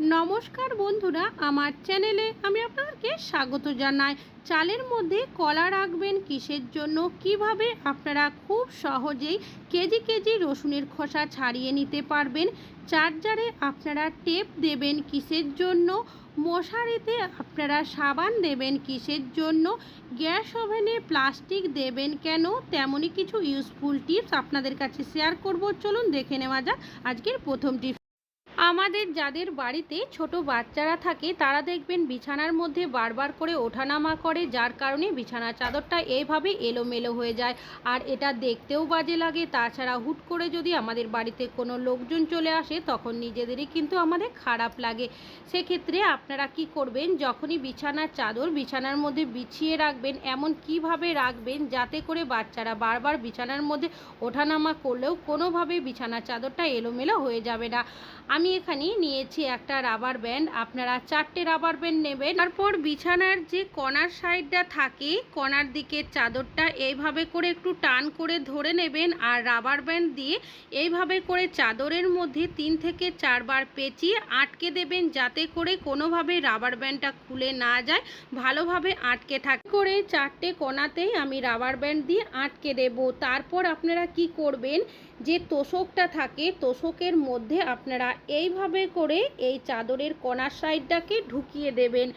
নমস্কার বন্ধুরা, আমার চ্যানেলে আমি আপনাদেরকে স্বাগত জানাই। চালের মধ্যে কলা রাখবেন কিসের জন্য? কীভাবে? আপনারা খুব সহজেই কেজি কেজি রসুনের খোসা ছাড়িয়ে নিতে পারবেন। চার্জারে আপনারা টেপ দেবেন কিসের জন্য? মশারিতে আপনারা সাবান দেবেন কিসের জন্য? গ্যাস ওভেনে প্লাস্টিক দেবেন কেন? তেমনই কিছু ইউজফুল টিপস আপনাদের কাছে শেয়ার করব। চলুন দেখে নেওয়া যাক আজকের প্রথম টিপস আমাদের যাদের বাড়িতে ছোট বাচ্চারা থাকে, তারা দেখবেন বিছানার মধ্যে বারবার করে ওঠানামা করে, যার কারণে বিছানার চাদরটা এইভাবে এলোমেলো হয়ে যায়। আর এটা দেখতেও বাজে লাগে। তাছাড়া হুট করে যদি আমাদের বাড়িতে কোনো লোকজন চলে আসে, তখন নিজেদেরই কিন্তু আমাদের খারাপ লাগে। সেক্ষেত্রে আপনারা কি করবেন? যখনই বিছানার চাদর বিছানার মধ্যে বিছিয়ে রাখবেন, এমন কীভাবে রাখবেন যাতে করে বাচ্চারা বারবার বিছানার মধ্যে ওঠানামা করলেও কোনোভাবে বিছানার চাদরটা এলোমেলো হয়ে যাবে না? আমি এখানে নিয়েছি একটা রাবার ব্যান্ড আপনারা চারটে রাবার ব্যান্ড নেবেন। তারপর বিছানার যে কর্নার সাইডটা থাকে কর্নার দিকে চাদরটা এইভাবে করে একটু টান করে ধরে নেবেন আর রাবার ব্যান্ড দিয়ে এইভাবে করে চাদরের মধ্যে তিন থেকে চারবার পেঁচিয়ে আটকে দেবেন যাতে করে কোনোভাবে রাবার ব্যান্ডটা খুলে না যায়। ভালোভাবে আটকে থাকে করে চারটে কোনাতেই আমি রাবার ব্যান্ড দিয়ে আটকে দেব। তারপর আপনারা কি করবেন? যে তোষকটা থাকে, তোষকের মধ্যে আপনারা এইভাবে করে এই চাদরের কণার সাইডটাকে ঢুকিয়ে দেবেন।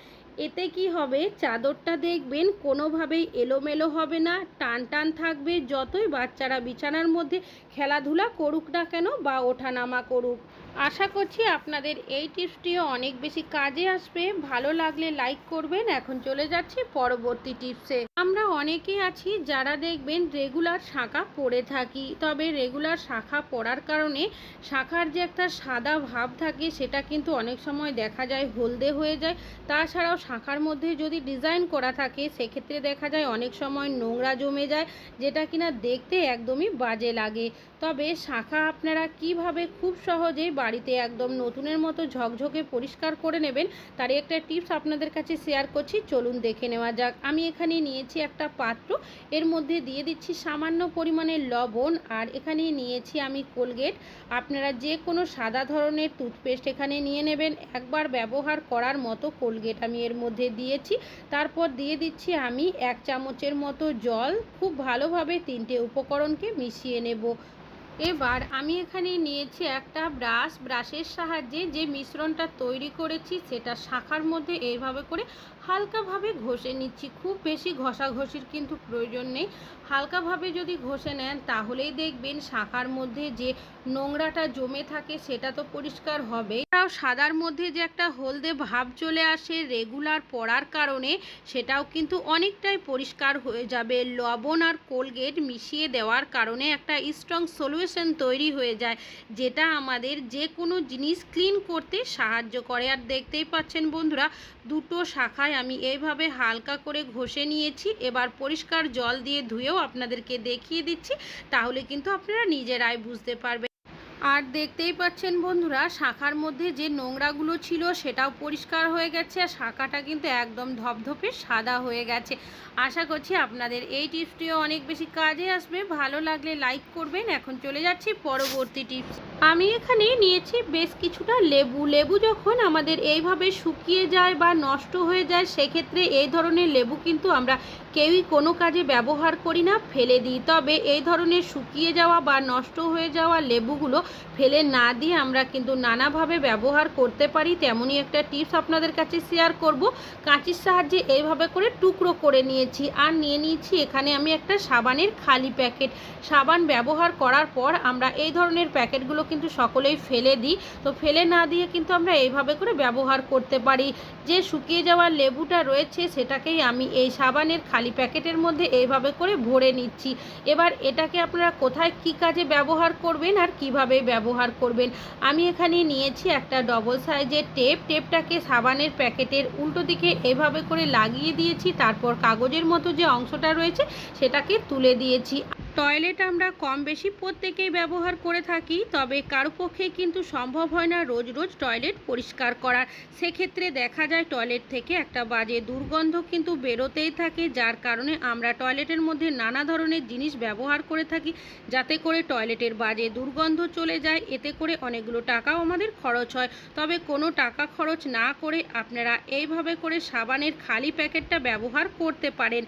এতে কি হবে? চাদরটা দেখবেন কোনোভাবেই এলোমেলো হবে না টান টান থাকবে। যতই বাচ্চারা বিছানার মধ্যে খেলাধুলা করুক না কেন বা ওঠানামা করুক। আশা করছি আপনাদের এই টিপসটিও অনেক বেশি কাজে আসবে। ভালো লাগলে লাইক করবেন। এখন চলে যাচ্ছি পরবর্তী টিপসে। আমরা অনেকেই আছি যারা দেখবেন রেগুলার শাঁখা পরে থাকি। তবে রেগুলার শাঁখা পরার কারণে শাঁখার যে একটা সাদা ভাব থাকে, সেটা কিন্তু অনেক সময় দেখা যায়, হলদে হয়ে যায়। তাছাড়াও শাঁখার মধ্যে যদি ডিজাইন করা থাকে, সেক্ষেত্রে দেখা যায় অনেক সময় নোংরা জমে যায়, যেটা কিনা দেখতে একদমই বাজে লাগে। তবে শাঁখা আপনারা কীভাবে খুব সহজেই বাড়িতে একদম নতুনের মতো ঝকঝকে পরিষ্কার করে নেবেন, তারই একটা টিপস আপনাদের কাছে শেয়ার করছি। চলুন দেখে নেওয়া যাক। আমি এখানে নিয়েছি একটা পাত্র। এর মধ্যে দিয়ে দিচ্ছি সামান্য পরিমাণে লবণ আর এখানে নিয়েছি আমি কোলগেট। আপনারা যে কোনো সাদা ধরনের টুথপেস্ট এখানে নিয়ে নেবেন। একবার ব্যবহার করার মতো কোলগেট আমি এর মধ্যে দিয়েছি। তারপর দিয়ে দিচ্ছি আমি এক চামচের মতো জল। খুব ভালোভাবে তিনটে উপকরণকে মিশিয়ে নেব। এবার আমি এখানে নিয়েছি একটা ব্রাশ। ব্রাশের সাহায্যে যে মিশ্রণটা তৈরি করেছি সেটা শাখার মধ্যে এইভাবে করে হালকাভাবে ঘষে নিচ্ছি। খুব বেশি ঘষাঘষির কিন্তু প্রয়োজন নেই। হালকাভাবে যদি ঘষে নেন, তাহলেই দেখবেন শাখার মধ্যে যে নোংরাটা জমে থাকে, সেটা তো পরিষ্কার হবে। এছাড়াও সাদার মধ্যে যে একটা হলদে ভাব চলে আসে রেগুলার পড়ার কারণে, সেটাও কিন্তু অনেকটাই পরিষ্কার হয়ে যাবে। লবণ আর কোলগেট মিশিয়ে দেওয়ার কারণে একটা স্ট্রং সলিউশন তৈরি হয়ে যায়, যেটা আমাদের যে কোনো জিনিস ক্লিন করতে সাহায্য করে। আর দেখতেই পাচ্ছেন বন্ধুরা, দুটো শাখায় আমি এইভাবে হালকা করে ঘষে নিয়েছি। এবার পরিষ্কার জল দিয়ে ধুয়েও আপনাদেরকে দেখিয়ে দিচ্ছি। তাহলে কিন্তু আপনারা নিজেরাই বুঝতে পারবেন আর দেখতেই পাচ্ছেন বন্ধুরা, শাখার মধ্যে যে নোংরাগুলো ছিল সেটাও পরিষ্কার হয়ে গেছে আর শাখাটা কিন্তু একদম ধপধপে সাদা হয়ে গেছে। আশা করছি আপনাদের এই টিপসটিও অনেক বেশি কাজে আসবে। ভালো লাগলে লাইক করবেন। এখন চলে যাচ্ছি পরবর্তী টিপস। আমি এখানে নিয়েছি বেশ কিছুটা লেবু। লেবু যখন আমাদের এইভাবে শুকিয়ে যায় বা নষ্ট হয়ে যায়, সেক্ষেত্রে এই ধরনের লেবু কিন্তু আমরা কেউই কোনো কাজে ব্যবহার করি না, ফেলে দিই। তবে এই ধরনের শুকিয়ে যাওয়া বা নষ্ট হয়ে যাওয়া লেবুগুলো ফেলে না দিয়ে আমরা কিন্তু নানাভাবে ব্যবহার করতে পারি। তেমনই একটা টিপস আপনাদের কাছে শেয়ার করব। কাঁচির সাহায্যে এইভাবে করে টুকরো করে নিয়েছি আর নিয়ে নিয়েছি এখানে আমি একটা সাবানের খালি প্যাকেট। সাবান ব্যবহার করার পর আমরা এই ধরনের প্যাকেটগুলো কিন্তু সকলেই ফেলে দিই। তো ফেলে না দিয়ে কিন্তু আমরা এইভাবে করে ব্যবহার করতে পারি। যে শুকিয়ে যাওয়া লেবুটা রয়েছে সেটাকেই আমি এই সাবানের খালি প্যাকেটের মধ্যে এইভাবে করে ভরে নিচ্ছি। এবার এটাকে আপনারা কোথায় কি কাজে ব্যবহার করবেন আর কীভাবে ব্যবহার করবেন? আমি এখানে নিয়েছি একটা ডবল সাইজের টেপ টেপটাকে সাবানের প্যাকেটের উল্টো দিকে এভাবে করে লাগিয়ে দিয়েছি। তারপর কাগজের মতো যে অংশটা রয়েছে, সেটাকে তুলে দিয়েছি। টয়লেট আমরা কম বেশি প্রত্যেকেই ব্যবহার করে থাকি, তবে কারও পক্ষে কিন্তু সম্ভব হয় না রোজ রোজ টয়লেট পরিষ্কার করার। সেক্ষেত্রে দেখা যায় টয়লেট থেকে একটা বাজে দুর্গন্ধ কিন্তু বেরোতেই থাকে, যার কারণে আমরা টয়লেটের মধ্যে নানা ধরনের জিনিস ব্যবহার করে থাকি, যাতে করে টয়লেটের বাজে দুর্গন্ধ চলে যায়। এতে করে অনেকগুলো টাকাও আমাদের খরচ হয়। তবে কোনো টাকা খরচ না করে আপনারা এইভাবে করে সাবানের খালি প্যাকেটটা ব্যবহার করতে পারেন।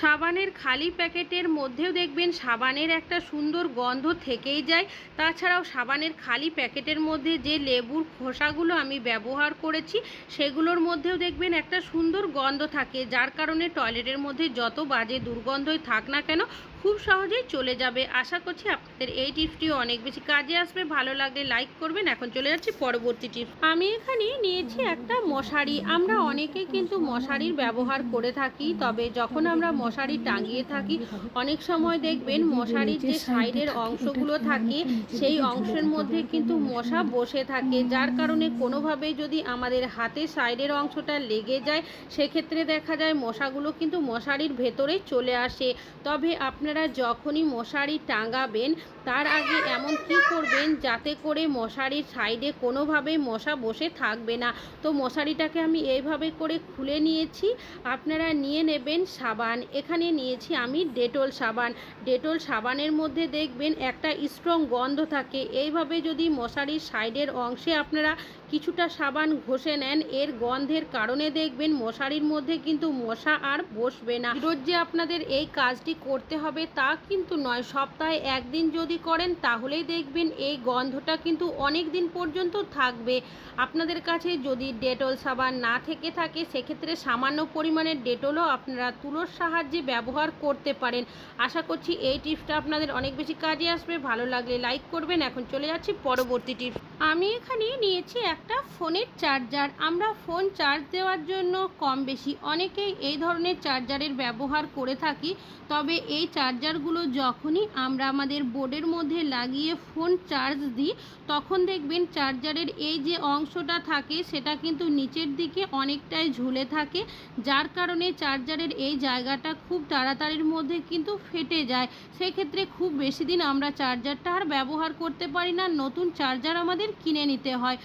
সাবানের খালি প্যাকেটের মধ্যেও দেখবেন সাবানের একটা সুন্দর গন্ধ থেকেই যায়। তাছাড়াও সাবানের খালি প্যাকেটের মধ্যে যে লেবুর খোসাগুলো আমি ব্যবহার করেছি, সেগুলোর মধ্যেও দেখবেন একটা সুন্দর গন্ধ থাকে, যার কারণে টয়লেটের মধ্যে যত বাজে দুর্গন্ধই থাক না কেন খুব সহজেই চলে যাবে। আশা করছি আপনাদের এই টিপসটিও অনেক বেশি কাজে আসবে। ভালো লাগলে লাইক করবেন। এখন চলে যাচ্ছি পরবর্তী টিপস। আমি এখানে নিয়েছি একটা মশারি। আমরা অনেকে কিন্তু মশারির ব্যবহার করে থাকি, তবে যখন আমরা মশারি টাঙিয়ে থাকি, অনেক সময় দেখবেন মশারির যে সাইডের অংশগুলো থাকে, সেই অংশের মধ্যে কিন্তু মশা বসে থাকে। যার কারণে কোনোভাবেই যদি আমাদের হাতের সাইডের অংশটা লেগে যায়, সেক্ষেত্রে দেখা যায় মশাগুলো কিন্তু মশারির ভেতরে চলে আসে। তবে আপনারা যখনই মশারি টাঙাবেন, তার আগে এমন কি করবেন যাতে করে মশারির সাইডে কোনোভাবেই মশা বসে থাকবে না? তো মশারিটাকে আমি এইভাবে করে খুলে নিয়েছি। আপনারা নিয়ে নেবেন সাবান। এখানে নিয়েছি আমি ডেটল সাবান। ডেটল সাবানের মধ্যে দেখবেন একটা স্ট্রং গন্ধ থাকে। এইভাবে যদি মশারির সাইডের অংশে আপনারা কিছুটা সাবান ঘষে নেন, এর গন্ধের কারণে দেখবেন মশারির মধ্যে কিন্তু মশা আর বসবে না। রোজ যে আপনাদের এই কাজটি করতে হবে তা কিন্তু নয়। সপ্তাহে একদিন যদি করেন, তাহলেই দেখবেন এই গন্ধটা কিন্তু অনেক দিন পর্যন্ত থাকবে। আপনাদের কাছে যদি ডেটল সাবান না থেকে থাকে, সেক্ষেত্রে সামান্য পরিমাণের ডেটলও আপনারা তুলোর সাহায্যে ব্যবহার করতে পারেন। আশা করছি এই টিপসটা আপনাদের অনেক বেশি কাজে আসবে। ভালো লাগলে লাইক করবেন। এখন চলে যাচ্ছি পরবর্তী টিপস আমি এখানে নিয়েছি একটা ফোনের চার্জার। আমরা ফোন চার্জ দেওয়ার জন্য কম বেশি অনেকেই এই ধরনের চার্জারের ব্যবহার করে থাকি। তবে এই চার্জারগুলো যখনই আমরা আমাদের বোর্ডের মধ্যে লাগিয়ে ফোন চার্জ দিই, তখন দেখবেন চার্জারের এই যে অংশটা থাকে, সেটা কিন্তু নিচের দিকে অনেকটাই ঝুলে থাকে, যার কারণে চার্জারের এই জায়গাটা খুব তাড়াতাড়ির মধ্যে কিন্তু ফেটে যায়। সেক্ষেত্রে খুব বেশি দিন আমরা চার্জারটা আর ব্যবহার করতে পারি না। নতুন চার্জার আমাদের কিনে নিতে হয়।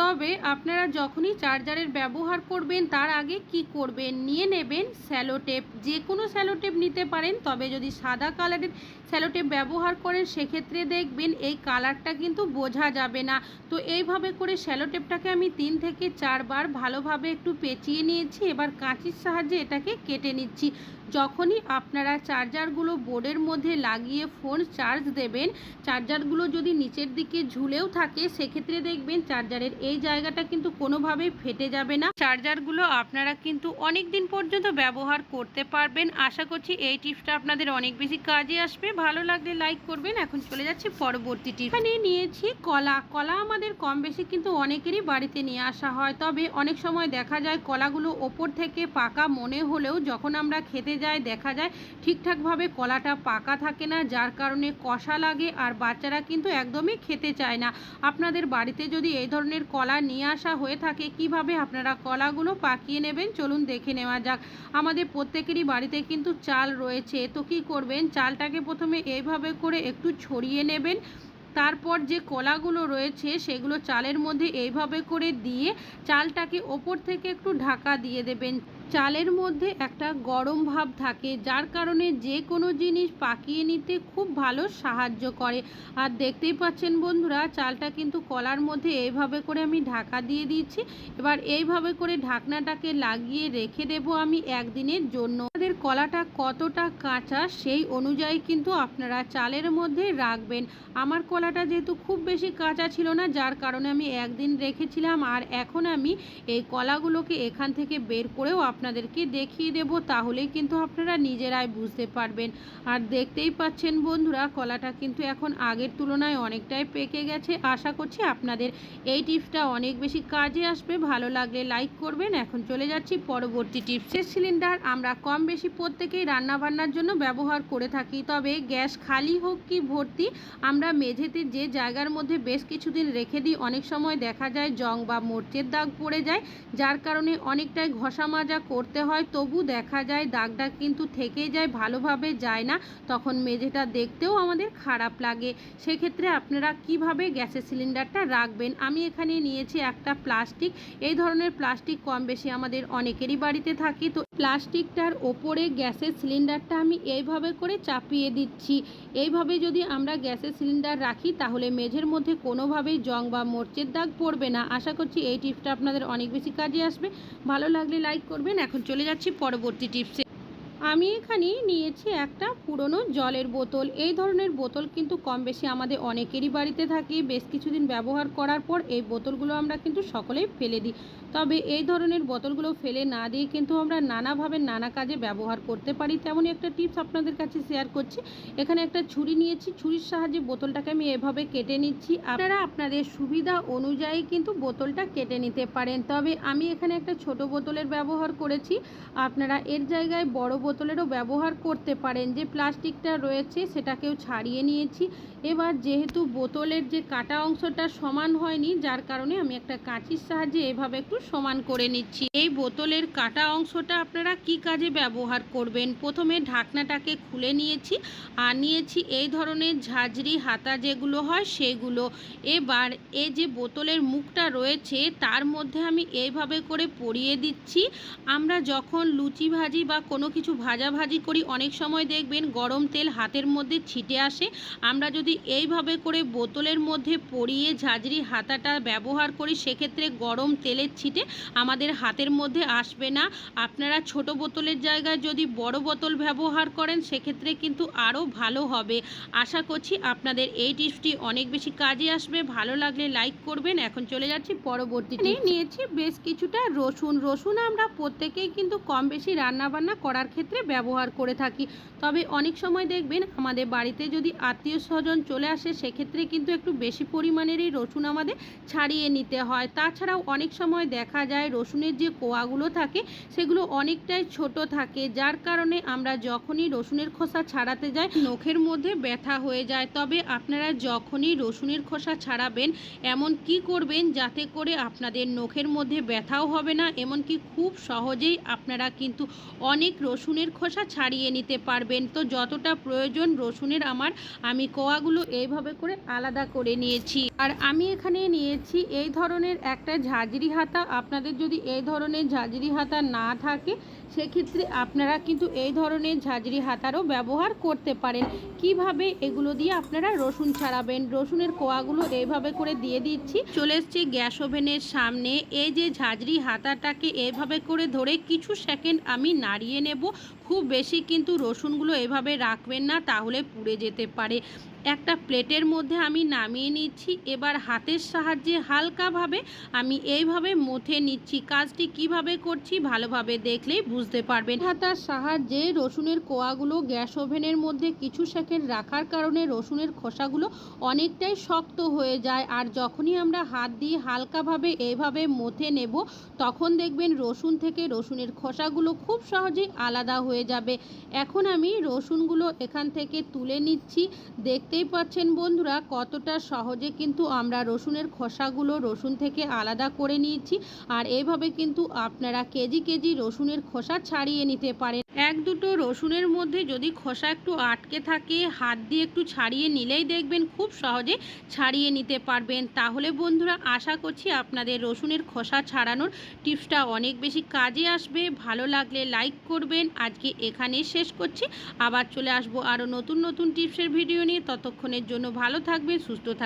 তবে আপনারা যখনই চার্জারের ব্যবহার করবেন, তার আগে কি করবেন? নিয়ে নেবেন স্যালোটেপ যে কোনো স্যালোটেপ নিতে পারেন, তবে যদি সাদা কালারের স্যালোটেপ ব্যবহার করেন, সেক্ষেত্রে দেখবেন এই কালারটা কিন্তু বোঝা যাবে না। তো এইভাবে করে স্যালোটেপটাকে আমি তিন থেকে চারবার ভালোভাবে একটু পেঁচিয়ে নিয়েছি। এবার কাঁচির সাহায্যে এটাকে কেটে নিচ্ছি। যখনই আপনারা চার্জারগুলো বোর্ডের মধ্যে লাগিয়ে ফোন চার্জ দেবেন, চার্জারগুলো যদি নিচের দিকে ঝুলেও থাকে, সেক্ষেত্রে দেখবেন চার্জারের এই জায়গাটা কিন্তু কোনোভাবেই ফেটে যাবে না। চার্জারগুলো আপনারা কিন্তু অনেক দিন পর্যন্ত ব্যবহার করতে পারবেন। আশা করছি এই টিপসটা আপনাদের অনেক বেশি কাজে আসবে। ভালো লাগলে লাইক করবেন। এখন চলে যাচ্ছি পরবর্তী টিপ এখানে নিয়েছি কলা। কলা আমাদের কম বেশি কিন্তু অনেকেরই বাড়িতে নিয়ে আসা হয়। তবে অনেক সময় দেখা যায় কলাগুলো ওপর থেকে পাকা মনে হলেও যখন আমরা খেতে যাই দেখা যায়, ঠিকঠাকভাবে কলাটা পাকা থাকে না, যার কারণে কষা লাগে আর বাচ্চারা কিন্তু একদমই খেতে চায় না। আপনাদের বাড়িতে যদি এই ধরনের কলা নিয়ে আসা হয়ে থাকে, কীভাবে আপনারা কলাগুলো পাকিয়ে নেবেন? চলুন দেখে নেওয়া যাক। আমাদের প্রত্যেকেরই বাড়িতে কিন্তু চাল রয়েছে। তো কি করবেন? চালটাকে প্রথমে এইভাবে করে একটু ছড়িয়ে নেবেন। তারপর যে কলাগুলো রয়েছে, সেগুলো চালের মধ্যে এইভাবে করে দিয়ে চালটাকে ওপর থেকে একটু ঢাকা দিয়ে দেবেন। চালের মধ্যে একটা গরম ভাব থাকে, যার কারণে যে কোনো জিনিস পাকিয়ে নিতে খুব ভালো সাহায্য করে। আর দেখতেই পাচ্ছেন বন্ধুরা, চালটা কিন্তু কলার মধ্যে এইভাবে করে আমি ঢাকা দিয়ে দিয়েছি। এবার এইভাবে করে ঢাকনাটাকে লাগিয়ে রেখে দেব আমি একদিনের জন্য। আমাদের কলাটা কতটা কাঁচা সেই অনুযায়ী কিন্তু আপনারা চালের মধ্যে রাখবেন। আমার কলাটা যেহেতু খুব বেশি কাঁচা ছিল না, যার কারণে আমি একদিন রেখেছিলাম। আর এখন আমি এই কলাগুলোকে এখান থেকে বের করেও আপনাদেরকে দেখিয়ে দেব, তাহলেই কিন্তু আপনারা নিজেরাই বুঝতে পারবেন। আর দেখতেই পাচ্ছেন বন্ধুরা, কলাটা কিন্তু এখন আগের তুলনায় অনেকটাই পেকে গেছে। আশা করছি আপনাদের এই টিপসটা অনেক বেশি কাজে আসবে। ভালো লাগলে লাইক করবেন। এখন চলে যাচ্ছি পরবর্তী টিপসের সিলিন্ডার আমরা কম বেশি প্রত্যেকেই রান্নাবান্নার জন্য ব্যবহার করে থাকি। তবে গ্যাস খালি হোক কি ভর্তি, আমরা মেঝেতে যে জায়গার মধ্যে বেশ কিছুদিন রেখে দিই, অনেক সময় দেখা যায় জং বা মরচের দাগ পড়ে যায়, যার কারণে অনেকটাই ঘষা মাজা করতে হয়, তবু দেখা যায় দাগটা কিন্তু থেকে যায়, ভালোভাবে যায় না। তখন মেঝেটা দেখতেও আমাদের খারাপ লাগে। সেক্ষেত্রে আপনারা কীভাবে গ্যাসের সিলিন্ডারটা রাখবেন? আমি এখানে নিয়েছি একটা প্লাস্টিক। এই ধরনের প্লাস্টিক কম বেশি আমাদের অনেকেরই বাড়িতে থাকে। তো প্লাস্টিকটার ওপরে গ্যাসের সিলিন্ডারটা আমি এইভাবে করে চাপিয়ে দিচ্ছি। এইভাবে যদি আমরা গ্যাসের সিলিন্ডার রাখি, তাহলে মেঝের মধ্যে কোনোভাবেই জং বা মোর্চের দাগ পড়বে না। আশা করছি এই টিপসটা আপনাদের অনেক বেশি কাজে আসবে। ভালো লাগলে লাইক করবেন এখন চলে যাচ্ছি পরবর্তী টিপসে। আমি এখানে নিয়েছি একটা পুরনো জলের বোতল। এই ধরনের বোতল কিন্তু কম বেশি আমাদের অনেকেরই বাড়িতে থাকে। বেশ কিছুদিন ব্যবহার করার পর এই বোতলগুলো আমরা কিন্তু সকলেই ফেলে দিই। তবে এই ধরনের বোতলগুলো ফেলে না দিয়ে কিন্তু আমরা নানাভাবে নানা কাজে ব্যবহার করতে পারি। তেমনই একটা টিপস আপনাদের কাছে শেয়ার করছি। এখানে একটা ছুরি নিয়েছি। ছুরির সাহায্যে বোতলটাকে আমি এভাবে কেটে নিচ্ছি। আপনারা আপনাদের সুবিধা অনুযায়ী কিন্তু বোতলটা কেটে নিতে পারেন। তবে আমি এখানে একটা ছোট বোতলের ব্যবহার করেছি। আপনারা এর জায়গায় বড় বোতলেরও ব্যবহার করতে পারেন। যে প্লাস্টিকটা রয়েছে সেটাকেও ছাড়িয়ে নিয়েছি। এবার যেহেতু বোতলের যে কাটা অংশটা সমান হয়নি, যার কারণে আমি একটা কাঁচির সাহায্যে এভাবে একটু সমান করে নিচ্ছি। এই বোতলের কাটা অংশটা আপনারা কি কাজে ব্যবহার করবেন? প্রথমে ঢাকনাটাকে খুলে নিয়েছি আর নিয়েছি এই ধরনের ঝাঁঝরি হাতা যেগুলো হয় সেগুলো। এবার এই যে বোতলের মুখটা রয়েছে তার মধ্যে আমি এইভাবে করে পরিয়ে দিচ্ছি। আমরা যখন লুচি ভাজি বা কোনো কিছু ভাজা ভাজি করি অনেক সময় দেখবেন গরম তেল হাতের মধ্যে ছিটে আসে। আমরা যদি এইভাবে করে বোতলের মধ্যে পরিয়ে ঝাঁঝরি হাতাটা ব্যবহার করি সেক্ষেত্রে গরম তেলের ছিটে আমাদের হাতের মধ্যে আসবে না। আপনারা ছোট বোতলের জায়গায় যদি বড় বোতল ব্যবহার করেন সেক্ষেত্রে কিন্তু আরও ভালো হবে। আশা করছি আপনাদের এই টিপসটি অনেক বেশি কাজে আসবে। ভালো লাগলে লাইক করবেন। এখন চলে যাচ্ছি পরবর্তীতে নিয়েছি বেশ কিছুটা রসুন। রসুন আমরা প্রত্যেকেই কিন্তু কম বেশি রান্নাবান্না করার ক্ষেত্রে ব্যবহার করে থাকি। তবে অনেক সময় দেখবেন আমাদের বাড়িতে যদি আত্মীয় স্বজন চলে আসে, সেক্ষেত্রে কিন্তু একটু বেশি পরিমাণেরই রসুন আমাদের ছাড়িয়ে নিতে হয়। তাছাড়াও অনেক সময় দেখা যায় রসুনের যে কোয়াগুলো থাকে, সেগুলো অনেকটাই ছোট থাকে, যার কারণে আমরা যখনই রসুনের খোসা ছাড়াতে যাই, নখের মধ্যে ব্যথা হয়ে যায়। তবে আপনারা যখনই রসুনের খোসা ছাড়াবেন, এমন কি করবেন যাতে করে আপনাদের নখের মধ্যে ব্যথাও হবে না? এমনকি খুব সহজেই আপনারা কিন্তু অনেক রসুনের খোসা ছাড়িয়ে নিতে পারবেন। তো যতটা প্রয়োজন রসুনের আমার, আমি কোয়াগুলো এইভাবে করে আলাদা করে নিয়েছি। আর আমি এখানে নিয়েছি এই ধরনের একটা ঝাঁঝরি হাতা। আপনাদের যদি এই ধরনের ঝাঁঝরি হাতা না থাকে সেক্ষেত্রে আপনারা কিন্তু এই ধরনের ঝাঁঝরি হাতারও ব্যবহার করতে পারেন। কীভাবে এগুলো দিয়ে আপনারা রসুন ছাড়াবেন? রসুনের কোয়াগুলো এইভাবে করে দিয়ে দিচ্ছি। চলে এসছি গ্যাস ওভেনের সামনে। এই যে ঝাঁঝরি হাতাটাকে এইভাবে করে ধরে কিছু সেকেন্ড আমি নাড়িয়ে নেব। খুব বেশি কিন্তু রসুনগুলো এভাবে রাখবেন না, তাহলে পুড়ে যেতে পারে। একটা প্লেটের মধ্যে আমি নামিয়ে নিচ্ছি। এবার হাতের সাহায্যে হালকাভাবে আমি এইভাবে মথে নিচ্ছি। কাজটি কীভাবে করছি ভালোভাবে দেখলেই বুঝতে পারবেন। হাতার সাহায্যে রসুনের কোয়াগুলো গ্যাস ওভেনের মধ্যে কিছু সেকেন্ড রাখার কারণে রসুনের খোসাগুলো অনেকটাই শক্ত হয়ে যায়। আর যখনই আমরা হাত দিয়ে হালকাভাবে এইভাবে মথে নেব, তখন দেখবেন রসুন থেকে রসুনের খোসাগুলো খুব সহজেই আলাদা হয়ে যাবে। এখন আমি রসুনগুলো এখান থেকে তুলে নিচ্ছি। দেখতেই পাচ্ছেন বন্ধুরা, কতটা সহজে কিন্তু আমরা রসুনের খোসাগুলো রসুন থেকে আলাদা করে নিয়েছি। আর এভাবে কিন্তু আপনারা কেজি কেজি রসুনের খোসা ছাড়িয়ে নিতে পারেন। এক দুটো রসুনের মধ্যে যদি খোসা একটু আটকে থাকে, হাত দিয়ে একটু ছাড়িয়ে নিলেই দেখবেন খুব সহজে ছাড়িয়ে নিতে পারবেন। তাহলে বন্ধুরা, আশা করছি আপনাদের রসুনের খোসা ছাড়ানোর টিপসটা অনেক বেশি কাজে আসবে। ভালো লাগলে লাইক করবেন। আজকে এখানেই শেষ করছি। আবার চলে আসব আরও নতুন নতুন টিপসের ভিডিও নিয়ে। ততক্ষণের জন্য ভালো থাকবে সুস্থ থাকবেন।